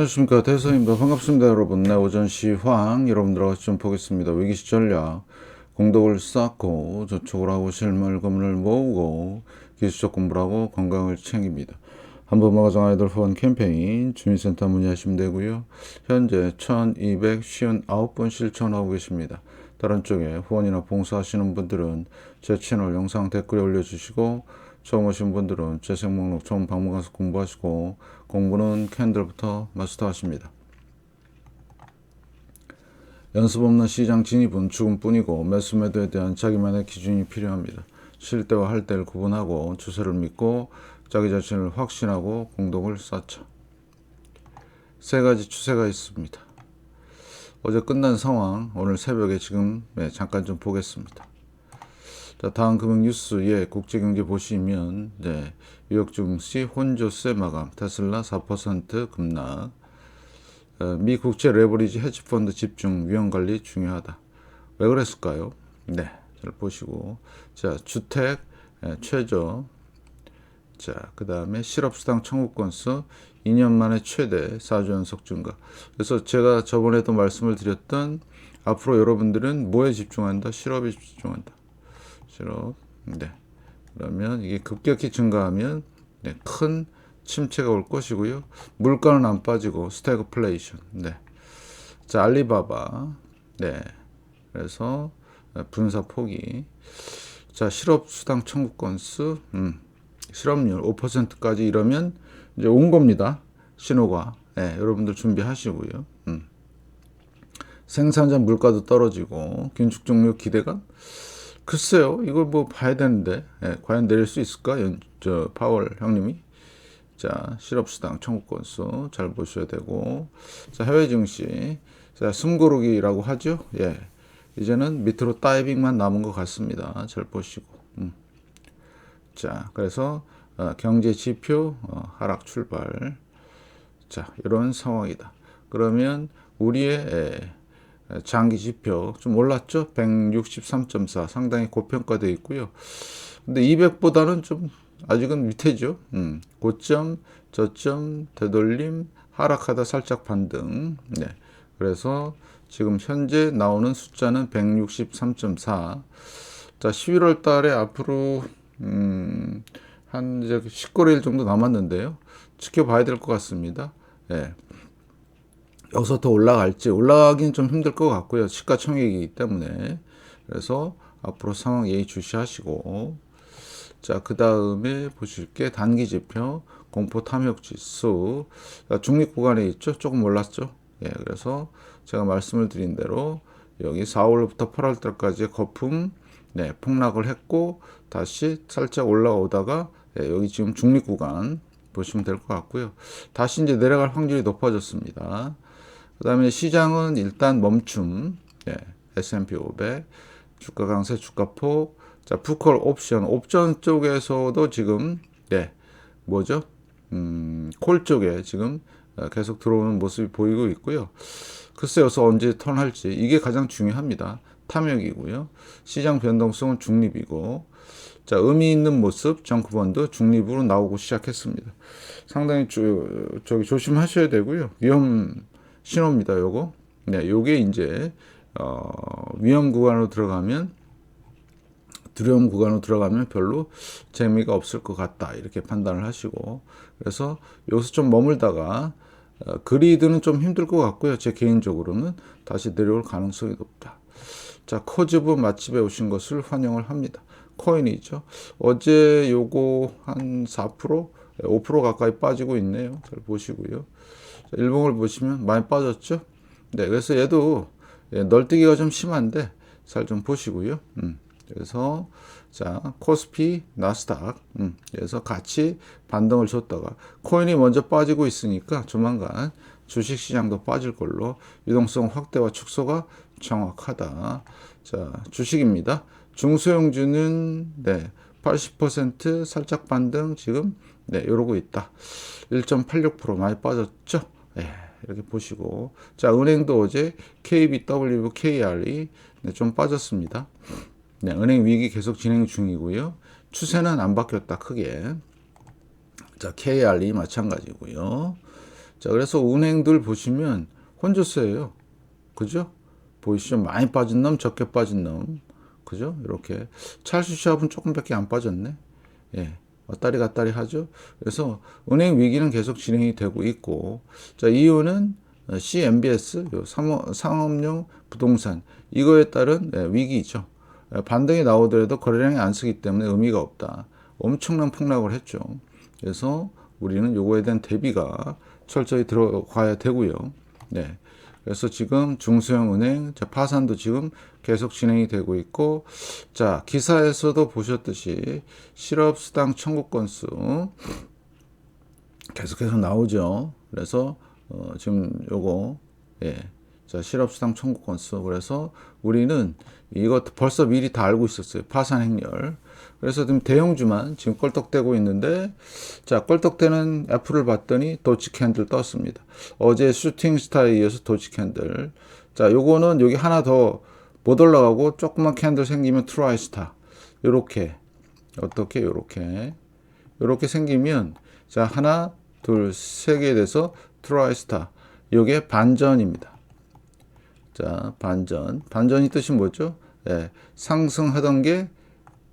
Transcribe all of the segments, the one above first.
안녕하십니까. 대선입니다. 반갑습니다 여러분. 네 오전 시황 여러분들과 같이 좀 보겠습니다. 위기시 전략 공덕을 쌓고 저축을 하고 실물금을 모으고 기술적 공부를 하고 건강을 챙깁니다. 한번마가 정아이들 후원 캠페인 주민센터 문의하시면 되고요. 현재 1259분 실천하고 계십니다. 다른 쪽에 후원이나 봉사하시는 분들은 제 채널 영상 댓글에 올려주시고 처음 오신 분들은 재생 목록 처음 방문 가서 공부하시고 공부는 캔들부터 마스터하십니다. 연습 없는 시장 진입은 죽음뿐이고 매수 매도에 대한 자기만의 기준이 필요합니다. 쉴 때와 할 때를 구분하고 추세를 믿고 자기 자신을 확신하고 공덕을 쌓자. 세 가지 추세가 있습니다. 어제 끝난 상황 오늘 새벽에 지금 네, 잠깐 좀 보겠습니다. 자, 다음 금융 뉴스에 국제경제 보시면 네, 뉴욕 증시 혼조세 마감, 테슬라 4% 급락, 어, 미 국채 레버리지 헤지펀드 집중 위험 관리 중요하다. 왜 그랬을까요? 네, 잘 보시고 자 주택 예, 최저 자, 그 다음에 실업수당 청구 건수 2년 만에 최대 4주 연속 증가. 그래서 제가 저번에도 말씀을 드렸던 앞으로 여러분들은 뭐에 집중한다? 실업에 집중한다. 실업. 네. 그러면 이게 급격히 증가하면 네, 큰 침체가 올 것이고요. 물가는 안 빠지고 스태그플레이션. 네. 자, 알리바바. 네. 그래서 분사 포기. 자, 실업 수당 청구 건수. 음. 실업률 5%까지 이러면 이제 온 겁니다. 신호가. 네, 여러분들 준비하시고요. 음. 생산자 물가도 떨어지고 긴축 종료 기대감. 글쎄요, 이걸 뭐 봐야 되는데 네, 과연 내릴 수 있을까? 연, 저 파월 형님이. 자, 실업수당 청구 건수 잘 보셔야 되고, 자 해외 증시, 자 숨고르기라고 하죠. 예, 이제는 밑으로 다이빙만 남은 것 같습니다. 잘 보시고. 음. 자, 그래서 어, 경제 지표 어, 하락 출발. 자, 이런 상황이다. 그러면 우리의 에, 장기 지표 좀 올랐죠? 163.4 상당히 고평가되어 있고요. 근데 200보다는 좀 아직은 밑에죠. 음, 고점, 저점, 되돌림, 하락하다 살짝 반등. 네. 그래서 지금 현재 나오는 숫자는 163.4. 자, 11월 달에 앞으로 음, 한 이제 19일 정도 남았는데요. 지켜봐야 될 것 같습니다. 예. 여기서 더 올라갈지 올라가긴 좀 힘들 것 같고요. 시가총액이기 때문에 그래서 앞으로 상황 예의 주시하시고 자 그 다음에 보실 게 단기 지표 공포 탐욕 지수 중립 구간에 있죠. 조금 올랐죠. 예, 그래서 제가 말씀을 드린 대로 여기 4월부터 8월 달까지 거품 네, 폭락을 했고 다시 살짝 올라오다가 예, 여기 지금 중립 구간 보시면 될 것 같고요. 다시 이제 내려갈 확률이 높아졌습니다. 그 다음에 시장은 일단 멈춤, 예, S&P 500, 주가 강세, 주가 폭, 자, 푸컬 옵션, 옵션 쪽에서도 지금, 예, 뭐죠? 음, 콜 쪽에 지금 어, 계속 들어오는 모습이 보이고 있고요. 글쎄 여기서 언제 턴할지, 이게 가장 중요합니다. 탐욕이고요. 시장 변동성은 중립이고, 자, 의미 있는 모습, 정크펀드 중립으로 나오고 시작했습니다. 상당히 조, 저기 조심하셔야 되고요. 위험 신호입니다. 요거. 네, 요게 이제 어, 위험 구간으로 들어가면 두려움 구간으로 들어가면 별로 재미가 없을 것 같다 이렇게 판단을 하시고 그래서 여기서 좀 머물다가 어, 그리드는 좀 힘들 것 같고요. 제 개인적으로는 다시 내려올 가능성이 높다. 자, 코즈브 맛집에 오신 것을 환영을 합니다. 코인이죠. 어제 요거 한 4%, 5% 가까이 빠지고 있네요. 잘 보시고요. 일봉을 보시면 많이 빠졌죠. 네, 그래서 얘도 예, 널뛰기가 좀 심한데 잘 좀 보시고요. 음, 그래서 자 코스피, 나스닥, 음, 그래서 같이 반등을 줬다가 코인이 먼저 빠지고 있으니까 조만간 주식 시장도 빠질 걸로 유동성 확대와 축소가 정확하다. 자 주식입니다. 중소형주는 네. 80% 살짝 반등 지금 네, 이러고 있다. 1.86% 많이 빠졌죠? 예, 이렇게 보시고. 자, 은행도 어제 KBW, KR이 네, 좀 빠졌습니다. 네, 은행 위기 계속 진행 중이고요. 추세는 안 바뀌었다, 크게. 자, KR이 마찬가지고요. 자, 그래서 은행들 보시면 혼조세예요. 그죠? 보이시죠? 많이 빠진 놈, 적게 빠진 놈. 그죠? 이렇게. 찰수 시합은 조금밖에 안 빠졌네. 예. 왔다리 갔다리 하죠. 그래서 은행 위기는 계속 진행이 되고 있고, 자, 이유는 CMBS, 요 상업, 상업용 부동산, 이거에 따른 예, 위기죠. 예, 반등이 나오더라도 거래량이 안 쓰기 때문에 의미가 없다. 엄청난 폭락을 했죠. 그래서 우리는 요거에 대한 대비가 철저히 들어가야 되고요. 네. 그래서 지금 중소형 은행 자, 파산도 지금 계속 진행이 되고 있고 자 기사에서도 보셨듯이 실업수당 청구 건수 계속해서 나오죠. 그래서 어, 지금 요거 예. 자, 실업수당 청구 건수. 그래서 우리는 이거 벌써 미리 다 알고 있었어요. 파산 행렬. 그래서 지금 대형주만 지금 껄떡대고 있는데, 자, 껄떡대는 애플을 봤더니 도치 캔들 떴습니다. 어제 슈팅 스타에 이어서 도치 캔들. 자, 요거는 여기 하나 더 못 올라가고 조그만 캔들 생기면 트라이 스타. 요렇게. 어떻게? 요렇게. 요렇게 생기면, 자, 하나, 둘, 세 개에 대해서 트라이 스타. 요게 반전입니다. 자, 반전. 반전이 뜻이 뭐죠? 예, 상승하던 게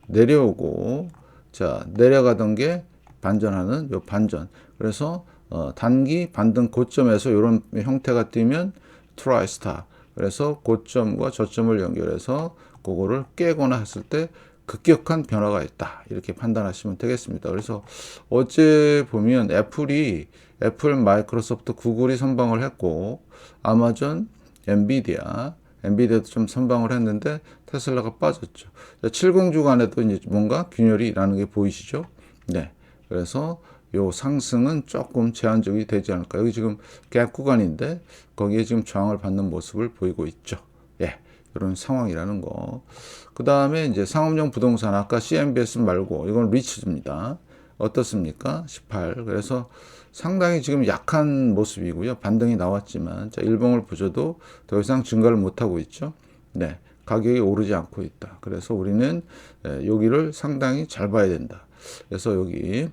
내려오고, 자, 내려가던 게 반전하는 요 반전. 그래서, 어, 단기 반등 고점에서 이런 형태가 뜨면 트라이 스타. 그래서 고점과 저점을 연결해서 그거를 깨거나 했을 때 급격한 변화가 있다. 이렇게 판단하시면 되겠습니다. 그래서 어제 보면 애플이, 애플, 마이크로소프트, 구글이 선방을 했고, 아마존, 엔비디아, 엔비디아도 좀 선방을 했는데 테슬라가 빠졌죠. 70 주간에도 이제 뭔가 균열이 나는 게 보이시죠? 네. 그래서 요 상승은 조금 제한적이 되지 않을까. 여기 지금 갭 구간인데 거기에 지금 저항을 받는 모습을 보이고 있죠. 예. 이런 상황이라는 거. 그 다음에 이제 상업용 부동산 아까 CMBS 말고 이건 리츠입니다. 어떻습니까? 18. 그래서 상당히 지금 약한 모습이고요. 반등이 나왔지만 자, 일봉을 보셔도 더 이상 증가를 못 하고 있죠. 네. 가격이 오르지 않고 있다. 그래서 우리는 예, 여기를 상당히 잘 봐야 된다. 그래서 여기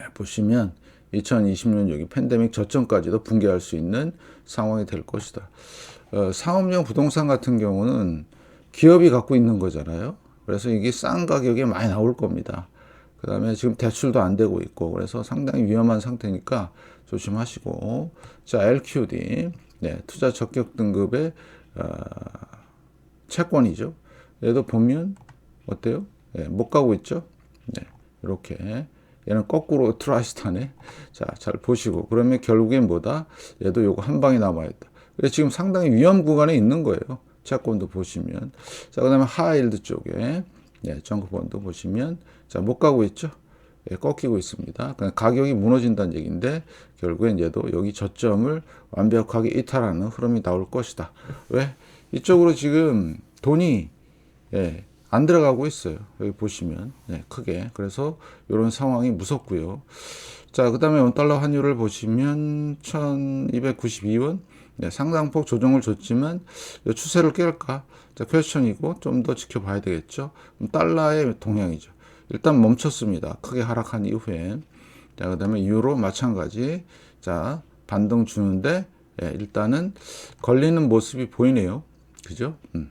예, 보시면 2020년 여기 팬데믹 저점까지도 붕괴할 수 있는 상황이 될 것이다. 어, 상업용 부동산 같은 경우는 기업이 갖고 있는 거잖아요. 그래서 이게 싼 가격에 많이 나올 겁니다. 그 다음에 지금 대출도 안 되고 있고, 그래서 상당히 위험한 상태니까 조심하시고. 자, LQD. 네, 투자 적격 등급의, 어, 채권이죠. 얘도 보면, 어때요? 네, 못 가고 있죠? 네, 이렇게. 얘는 거꾸로 트라이스타네. 자, 잘 보시고. 그러면 결국엔 뭐다? 얘도 요거 한 방에 남아 있다. 그래서 지금 상당히 위험 구간에 있는 거예요. 채권도 보시면. 자, 그 다음에 하일드 쪽에, 네, 정크본도 보시면, 자, 못 가고 있죠? 예, 꺾이고 있습니다. 그러니까 가격이 무너진다는 얘기인데, 결국엔 얘도 여기 저점을 완벽하게 이탈하는 흐름이 나올 것이다. 왜? 이쪽으로 지금 돈이, 예, 안 들어가고 있어요. 여기 보시면, 네, 크게. 그래서 이런 상황이 무섭고요. 자, 그 다음에 원달러 환율을 보시면 1292원. 네, 상당폭 조정을 줬지만 이 추세를 깰까? 자, 퀘스천이고 좀 더 지켜봐야 되겠죠. 달러의 동향이죠. 일단 멈췄습니다. 크게 하락한 이후에. 자, 그 다음에 유로 마찬가지. 자, 반등 주는데 예, 일단은 걸리는 모습이 보이네요. 그죠? 음.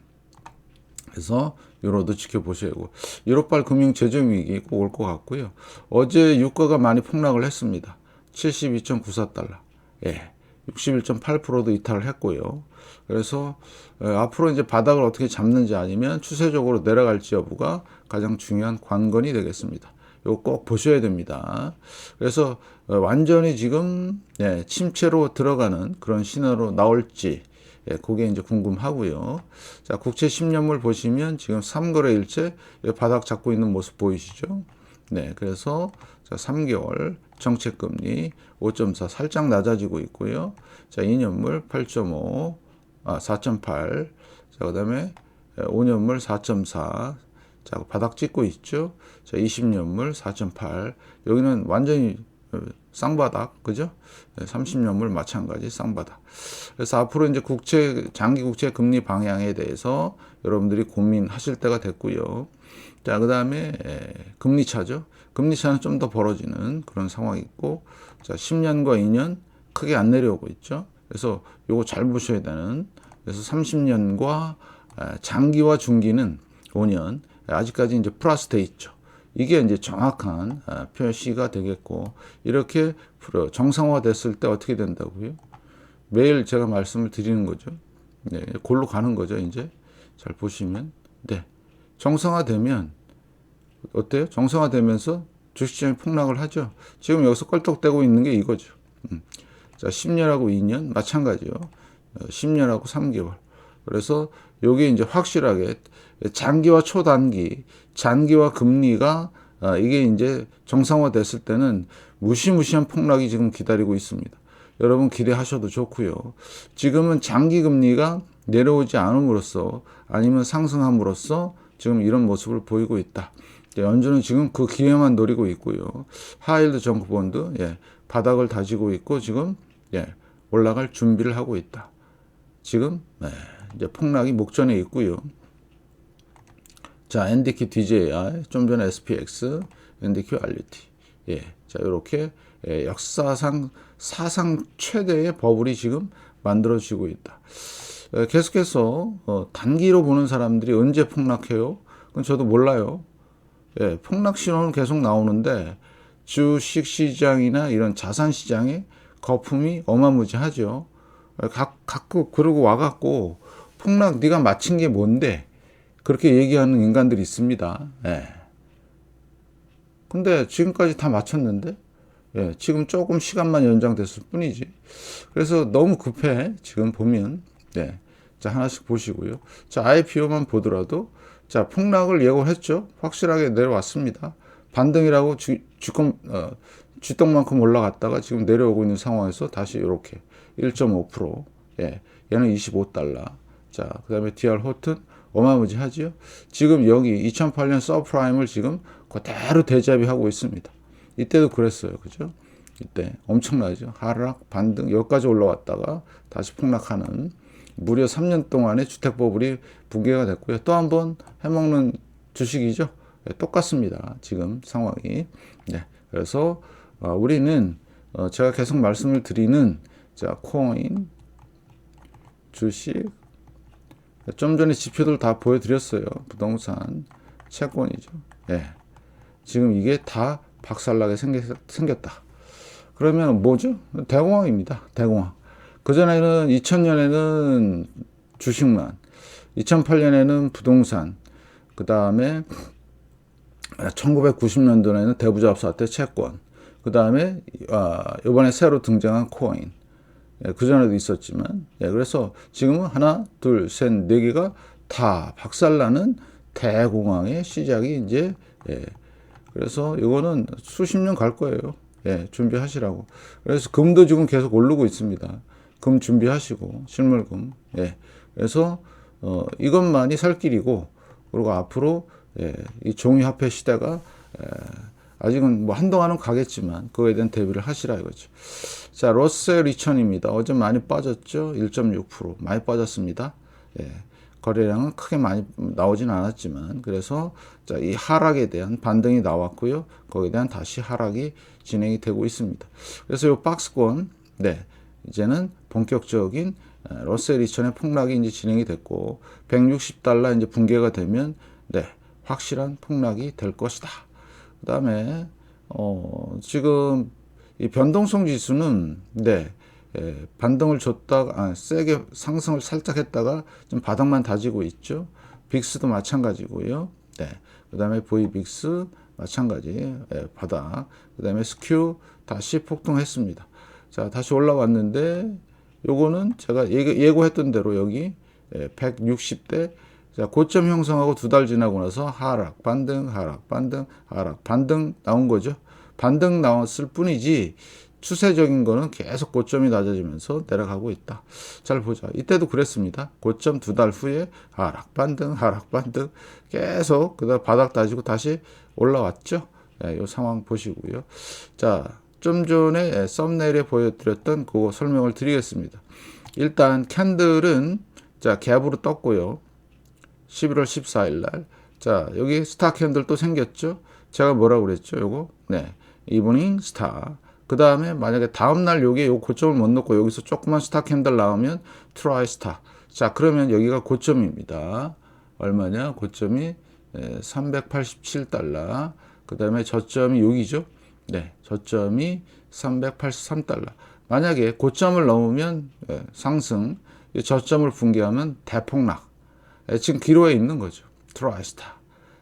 그래서 유로도 지켜보셔야 하고 유로발 금융 재정 위기 꼭 올 것 같고요. 어제 유가가 많이 폭락을 했습니다. 72.94달러. 예. 61.8%도 이탈을 했고요. 그래서 어, 앞으로 이제 바닥을 어떻게 잡는지 아니면 추세적으로 내려갈지 여부가 가장 중요한 관건이 되겠습니다. 이거 꼭 보셔야 됩니다. 그래서 어, 완전히 지금 예, 침체로 들어가는 그런 신호로 나올지 예, 그게 이제 궁금하고요. 자, 국채 10년물 보시면 지금 3거래일째 바닥 잡고 있는 모습 보이시죠? 네, 그래서 자, 3개월 정책금리 5.4 살짝 낮아지고 있고요. 자, 2년물 8.5, 아, 4.8. 자, 그 다음에 5년물 4.4. 자, 바닥 찍고 있죠. 자, 20년물 4.8. 여기는 완전히 어, 쌍바닥, 그죠? 30년물 마찬가지 쌍바닥. 그래서 앞으로 이제 국채, 장기 국채 금리 방향에 대해서 여러분들이 고민하실 때가 됐고요. 자, 그 다음에 금리 차죠. 금리 차는 좀 더 벌어지는 그런 상황이 있고, 자, 10년과 2년 크게 안 내려오고 있죠. 그래서 요거 잘 보셔야 되는. 그래서 30년과 장기와 중기는 5년 아직까지 이제 플러스 돼 있죠. 이게 이제 정확한 아, 표시가 되겠고 이렇게 정상화 됐을 때 어떻게 된다고요? 매일 제가 말씀을 드리는 거죠. 네, 골로 가는 거죠. 이제 잘 보시면 네 정상화되면 어때요? 정상화되면서 주식시장이 폭락을 하죠. 지금 여기서 껄떡대고 있는 게 이거죠. 음. 자, 10년하고 2년 마찬가지요. 10년하고 어, 3개월. 그래서 요게 이제 확실하게 장기와 초단기, 장기와 금리가 아, 이게 이제 정상화 됐을 때는 무시무시한 폭락이 지금 기다리고 있습니다. 여러분 기대하셔도 좋고요. 지금은 장기 금리가 내려오지 않음으로써 아니면 상승함으로써 지금 이런 모습을 보이고 있다. 연준은 지금 그 기회만 노리고 있고요. 하일드 정크본드 예, 바닥을 다지고 있고 지금 예, 올라갈 준비를 하고 있다. 지금 네, 이제 폭락이 목전에 있고요. 자, NDQ DJI, 좀 전에 SPX, NDQ RUT. 예. 자, 이렇게 예, 역사상 사상 최대의 버블이 지금 만들어지고 있다. 예, 계속해서 어, 단기로 보는 사람들이 언제 폭락해요? 그건 저도 몰라요. 예, 폭락 신호는 계속 나오는데 주식 시장이나 이런 자산 시장에 거품이 어마무지하죠. 각, 갖고 그러고 와갖고 폭락 네가 맞힌 게 뭔데? 그렇게 얘기하는 인간들이 있습니다. 예. 근데 지금까지 다 맞췄는데, 예, 지금 조금 시간만 연장됐을 뿐이지. 그래서 너무 급해, 지금 보면. 예. 자, 하나씩 보시고요. 자, IPO만 보더라도, 자, 폭락을 예고했죠. 확실하게 내려왔습니다. 반등이라고 주, 주권, 어, 쥐똥만큼 올라갔다가 지금 내려오고 있는 상황에서 다시 이렇게 1.5%, 예, 얘는 25달러. 자, 그 다음에 DR 호튼 어마무지하지요. 지금 여기 2008년 서프라임을 지금 그대로 대자비하고 있습니다. 이때도 그랬어요. 그죠? 이때 엄청나죠. 하락, 반등, 여기까지 올라왔다가 다시 폭락하는 무려 3년 동안의 주택 버블이 붕괴가 됐고요. 또 한 번 해먹는 주식이죠. 네, 똑같습니다. 지금 상황이. 네. 그래서 어, 우리는 어, 제가 계속 말씀을 드리는 자 코인, 주식, 좀 전에 지표들 다 보여드렸어요. 부동산, 채권이죠. 예. 지금 이게 다 박살나게 생겼, 다 그러면 뭐죠? 대공황입니다. 대공황. 그전에는 2000년에는 주식만, 2008년에는 부동산, 그 다음에 1990년도에는 대부잡사 때 채권, 그 다음에 아, 이번에 새로 등장한 코인, 예, 그 전에도 있었지만, 예, 그래서 지금은 하나, 둘, 셋, 네 개가 다 박살나는 대공황의 시작이 이제, 예, 그래서 이거는 수십 년 갈 거예요. 예, 준비하시라고. 그래서 금도 지금 계속 오르고 있습니다. 금 준비하시고, 실물금. 예, 그래서, 어, 이것만이 살 길이고, 그리고 앞으로, 예, 이 종이화폐 시대가, 예, 아직은 뭐 한동안은 가겠지만, 그거에 대한 대비를 하시라 이거죠. 자, 로셀 리천입니다. 어제 많이 빠졌죠? 1.6% 많이 빠졌습니다. 예. 거래량은 크게 많이 나오진 않았지만 그래서 자, 이 하락에 대한 반등이 나왔고요. 거기에 대한 다시 하락이 진행이 되고 있습니다. 그래서 이 박스권 네. 이제는 본격적인 로셀 리천의 폭락이 이제 진행이 됐고 160달러 이제 붕괴가 되면 네. 확실한 폭락이 될 것이다. 그 다음에 어, 지금 이 변동성 지수는 네, 예, 반등을 줬다가 아, 세게 상승을 살짝 했다가 좀 바닥만 다지고 있죠. 빅스도 마찬가지고요. 네. 그다음에 보이빅스 마찬가지 예, 바닥. 그다음에 스큐 다시 폭등했습니다. 자, 다시 올라왔는데 요거는 제가 예고, 했던 대로 여기 예, 160대 자, 고점 형성하고 두 달 지나고 나서 하락, 반등, 하락, 반등, 하락, 반등 나온 거죠. 반등 나왔을 뿐이지 추세적인 거는 계속 고점이 낮아지면서 내려가고 있다. 잘 보자. 이때도 그랬습니다. 고점 두 달 후에 하락 반등, 하락 반등 계속 그다음 바닥 다지고 다시 올라왔죠. 예, 이 상황 보시고요. 자, 좀 전에 예, 썸네일에 보여드렸던 그거 설명을 드리겠습니다. 일단 캔들은 자 갭으로 떴고요. 11월 14일 날. 자, 여기 스타 캔들 또 생겼죠? 제가 뭐라고 그랬죠? 요거. 네. 이브닝 스타. 그 다음에 만약에 다음날 여기에 요 고점을 못 넣고 여기서 조그만 스타 캔들 나오면 트라이 스타. 자, 그러면 여기가 고점입니다. 얼마냐? 고점이 387달러. 그 다음에 저점이 여기죠? 네. 저점이 383달러. 만약에 고점을 넘으면 예, 상승, 저점을 붕괴하면 대폭락. 예, 지금 기로에 있는 거죠. 트라이스타.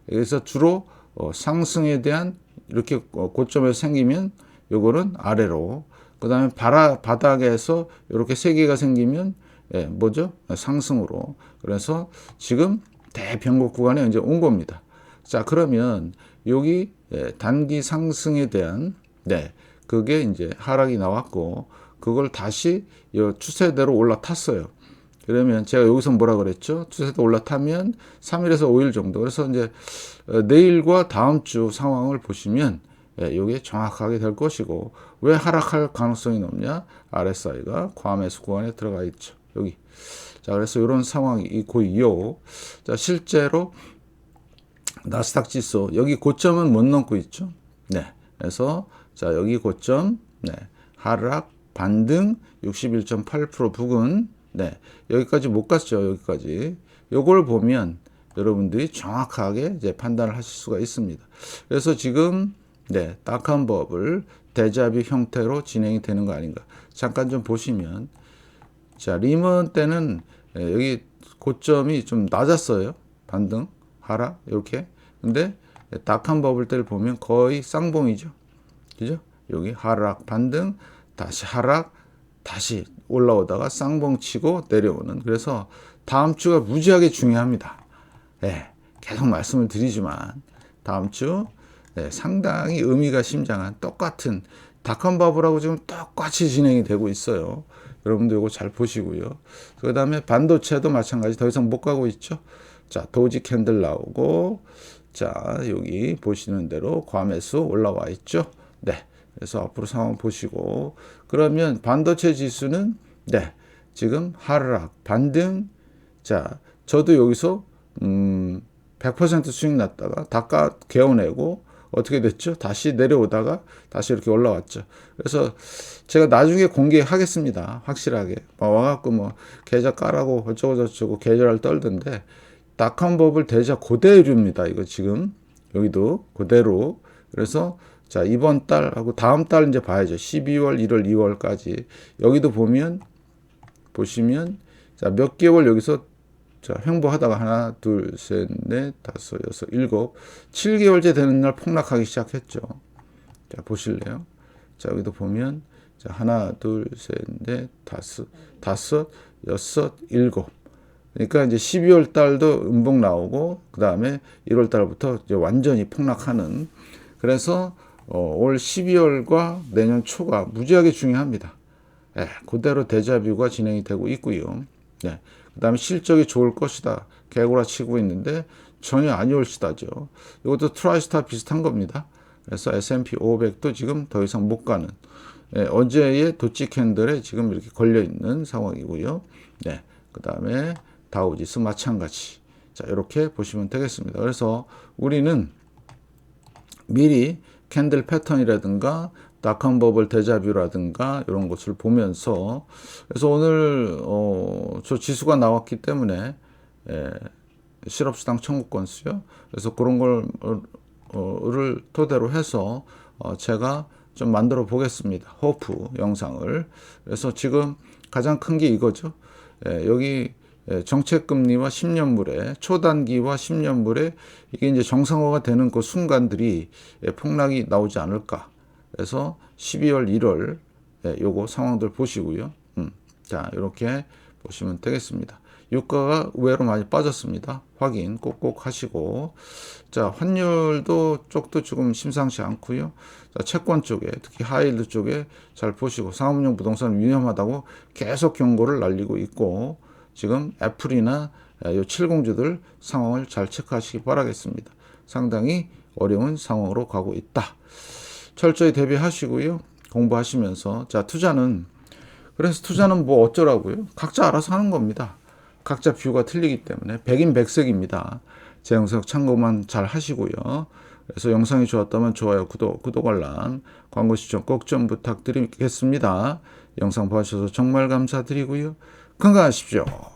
그래서 주로 어, 상승에 대한 이렇게 어, 고점에 생기면 요거는 아래로 그 다음에 바닥에서 이렇게 세 개가 생기면 예, 뭐죠? 상승으로. 그래서 지금 대변곡 구간에 이제 온 겁니다. 자, 그러면 여기 예, 단기 상승에 대한 네, 그게 이제 하락이 나왔고 그걸 다시 이 추세대로 올라탔어요. 그러면 제가 여기서 뭐라 그랬죠? 추세대 올라타면 3일에서 5일 정도. 그래서 이제 어, 내일과 다음 주 상황을 보시면 예, 이게 정확하게 될 것이고 왜 하락할 가능성이 높냐? RSI가 과매수 구간에 들어가 있죠. 여기. 자, 그래서 이런 상황이 있고요. 자, 실제로 나스닥 지수 여기 고점은 못 넘고 있죠. 네. 그래서 자, 여기 고점 네. 하락 반등 61.8% 부근 네. 여기까지 못 갔죠. 여기까지. 요걸 보면 여러분들이 정확하게 이제 판단을 하실 수가 있습니다. 그래서 지금 네, 딱한 법을 대자뷰 형태로 진행이 되는 거 아닌가. 잠깐 좀 보시면 자, 리먼 때는 예, 여기 고점이 좀 낮았어요. 반등, 하락 이렇게. 근데 딱한 버블 때를 보면 거의 쌍봉이죠. 그죠? 여기 하락, 반등, 다시 하락, 다시 올라오다가 쌍봉 치고 내려오는. 그래서 다음 주가 무지하게 중요합니다. 예, 계속 말씀을 드리지만 다음 주 예, 상당히 의미가 심장한 똑같은 닷컴 버블하고 지금 똑같이 진행이 되고 있어요. 여러분도 이거 잘 보시고요. 그 다음에 반도체도 마찬가지 더 이상 못 가고 있죠. 자, 도지 캔들 나오고, 자, 여기 보시는 대로 과매수 올라와 있죠. 네. 그래서 앞으로 상황 보시고, 그러면 반도체 지수는, 네. 지금 하락, 반등. 자, 저도 여기서, 음, 100% 수익 났다가 닦아 개어내고, 어떻게 됐죠? 다시 내려오다가 다시 이렇게 올라왔죠. 그래서 제가 나중에 공개하겠습니다. 확실하게. 뭐 와갖고 뭐 계좌 까라고 어쩌고저쩌고 계좌를 떨던데 낙한 법을 대자 그대로입니다. 이거 지금 여기도 그대로. 그래서 자 이번 달하고 다음 달 이제 봐야죠. 12월, 1월, 2월까지 여기도 보면 보시면 자 몇 개월 여기서 자, 횡보하다가 하나, 둘, 셋, 넷, 다섯, 여섯, 일곱, 7개월째 되는 날 폭락하기 시작했죠. 자, 보실래요? 자, 여기도 보면, 자, 하나, 둘, 셋, 넷, 다섯, 다섯, 여섯, 일곱. 그러니까 이제 12월 달도 음봉 나오고, 그 다음에 1월 달부터 이제 완전히 폭락하는. 그래서, 어, 올 12월과 내년 초가 무지하게 중요합니다. 예, 그대로 대자뷰가 진행이 되고 있고요. 네. 그 다음에 실적이 좋을 것이다. 개구라 치고 있는데 전혀 아니올 시다죠. 이것도 트라이스타 비슷한 겁니다. 그래서 S&P 500도 지금 더 이상 못 가는 예, 어제의 도치 캔들에 지금 이렇게 걸려 있는 상황이고요. 네, 그 다음에 다우지수 마찬가지. 자, 이렇게 보시면 되겠습니다. 그래서 우리는 미리 캔들 패턴이라든가 닷컴 버블 대자뷰라든가 이런 것을 보면서 그래서 오늘 어, 저 지수가 나왔기 때문에 예, 실업수당 청구 건수요. 그래서 그런 걸 어, 를 토대로 해서 어, 제가 좀 만들어 보겠습니다. 호프 영상을. 그래서 지금 가장 큰 게 이거죠. 예, 여기 예, 정책금리와 10년물에 초단기와 10년물에 이게 이제 정상화가 되는 그 순간들이 예, 폭락이 나오지 않을까. 그래서 12월, 1월 예, 요거 상황들 보시고요. 음, 자 이렇게 보시면 되겠습니다. 유가가 의외로 많이 빠졌습니다. 확인 꼭꼭 하시고 자 환율도 쪽도 조금 심상치 않고요. 자 채권 쪽에 특히 하이힐드 쪽에 잘 보시고 상업용 부동산 위험하다고 계속 경고를 날리고 있고 지금 애플이나 요 70주들 상황을 잘 체크하시기 바라겠습니다. 상당히 어려운 상황으로 가고 있다. 철저히 대비하시고요. 공부하시면서 자 투자는 그래서 투자는 뭐 어쩌라고요? 각자 알아서 하는 겁니다. 각자 뷰가 틀리기 때문에 백인백색입니다. 제 영상 참고만 잘 하시고요. 그래서 영상이 좋았다면 좋아요, 구독, 구독 알람, 광고 시청 꼭 좀 부탁드리겠습니다. 영상 봐주셔서 정말 감사드리고요. 건강하십시오.